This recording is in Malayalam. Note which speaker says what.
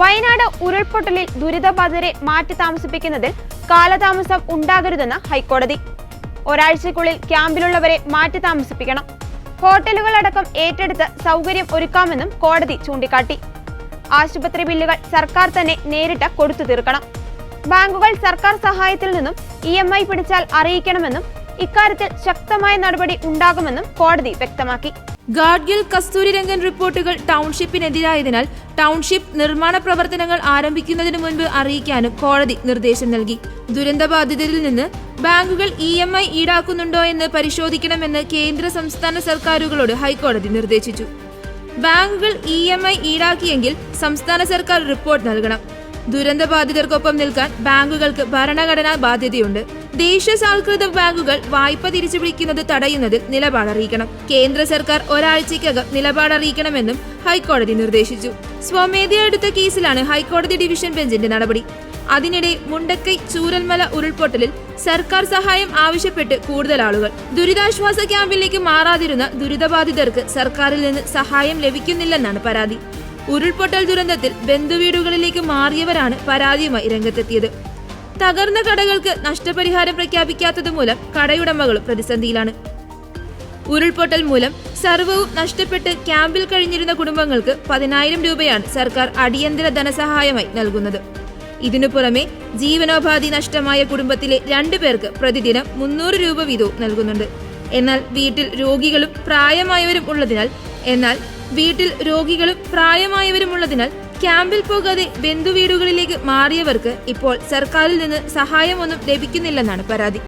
Speaker 1: വയനാട് ഉരുൾപൊട്ടലിൽ ദുരിതബാധിതരെ മാറ്റി താമസിപ്പിക്കുന്നതിൽ കാലതാമസം ഉണ്ടാകരുതെന്ന് ഹൈക്കോടതി. ഒരാഴ്ചയ്ക്കുള്ളിൽ ക്യാമ്പിലുള്ളവരെ മാറ്റി താമസിപ്പിക്കണം. ഹോട്ടലുകളടക്കം ഏറ്റെടുത്ത് സൗകര്യം ഒരുക്കാമെന്നും കോടതി ചൂണ്ടിക്കാട്ടി. ആശുപത്രി ബില്ലുകൾ സർക്കാർ തന്നെ നേരിട്ട് കൊടുത്തു തീർക്കണം. ബാങ്കുകൾ സർക്കാർ സഹായത്തിൽ നിന്നും ഇ എം ഐ പിടിച്ചാൽ അറിയിക്കണമെന്നും ഇക്കാര്യത്തിൽ ശക്തമായ നടപടി ഉണ്ടാകുമെന്നും കോടതി വ്യക്തമാക്കി.
Speaker 2: ഗാഡ്ഗിൽ കസ്തൂരിരംഗൻ റിപ്പോർട്ടുകൾ ടൗൺഷിപ്പിനെതിരായതിനാൽ ടൗൺഷിപ്പ് നിർമ്മാണ പ്രവർത്തനങ്ങൾ ആരംഭിക്കുന്നതിന് മുൻപ് അറിയിക്കാനും കോടതി നിർദ്ദേശം നൽകി. ദുരന്തബാധിതരിൽ നിന്ന് ബാങ്കുകൾ ഇ എം ഐ ഈടാക്കുന്നുണ്ടോ എന്ന് പരിശോധിക്കണമെന്ന് കേന്ദ്ര സംസ്ഥാന സർക്കാരുകളോട് ഹൈക്കോടതി നിർദ്ദേശിച്ചു. ബാങ്കുകൾ ഇ എം ഐ ഈടാക്കിയെങ്കിൽ സംസ്ഥാന സർക്കാർ റിപ്പോർട്ട് നൽകണം. ദുരന്തബാധിതർക്കൊപ്പം നിൽക്കാൻ ബാങ്കുകൾക്ക് ഭരണഘടനാ ബാധ്യതയുണ്ട്. ദേശസാൽകൃത ബാങ്കുകൾ വായ്പ തിരിച്ചു പിടിക്കുന്നത് തടയുന്നതിൽ നിലപാടറിയിക്കണം കേന്ദ്ര സർക്കാർ ഒരാഴ്ചയ്ക്കകം നിലപാടറിയിക്കണമെന്നും ഹൈക്കോടതി നിർദ്ദേശിച്ചു. സ്വമേധയാ എടുത്ത കേസിലാണ് ഹൈക്കോടതി ഡിവിഷൻ ബെഞ്ചിന്റെ നടപടി. അതിനിടെ മുണ്ടക്കൈ ചൂരൽമല ഉരുൾപൊട്ടലിൽ സർക്കാർ സഹായം ആവശ്യപ്പെട്ട് കൂടുതൽ ആളുകൾ. ദുരിതാശ്വാസ ക്യാമ്പിലേക്ക് മാറാതിരുന്ന ദുരിതബാധിതർക്ക് സർക്കാരിൽ നിന്ന് സഹായം ലഭിക്കുന്നില്ലെന്നാണ് പരാതി. ഉരുൾപൊട്ടൽ ദുരന്തത്തിൽ ബന്ധുവീടുകളിലേക്ക് മാറിയവരാണ് പരാതിയുമായി രംഗത്തെത്തിയത്. തകർന്ന കടകൾക്ക് നഷ്ടപരിഹാരം പ്രഖ്യാപിക്കാത്തത് മൂലം കടയുടമകളും പ്രതിസന്ധിയിലാണ്. ഉരുൾപൊട്ടൽ മൂലം സർവവും നഷ്ടപ്പെട്ട് ക്യാമ്പിൽ കഴിഞ്ഞിരുന്ന കുടുംബങ്ങൾക്ക് പതിനായിരം രൂപയാണ് സർക്കാർ അടിയന്തര ധനസഹായമായി നൽകുന്നത്. ഇതിനു പുറമെ ജീവനോപാധി നഷ്ടമായ കുടുംബത്തിലെ രണ്ടു പേർക്ക് പ്രതിദിനം മുന്നൂറ് രൂപ വീതവും നൽകുന്നുണ്ട്. എന്നാൽ വീട്ടിൽ രോഗികളും പ്രായമായവരും ഉള്ളതിനാൽ എന്നാൽ വീട്ടിൽ രോഗികളും പ്രായമായവരും ഉള്ളതിനാൽ ക്യാമ്പിൽ പോകാതെ ബന്ധുവീടുകളിലേക്ക് മാറിയവർക്ക് ഇപ്പോൾ സർക്കാരിൽ നിന്ന് സഹായമൊന്നും ലഭിക്കുന്നില്ലെന്നാണ് പരാതി.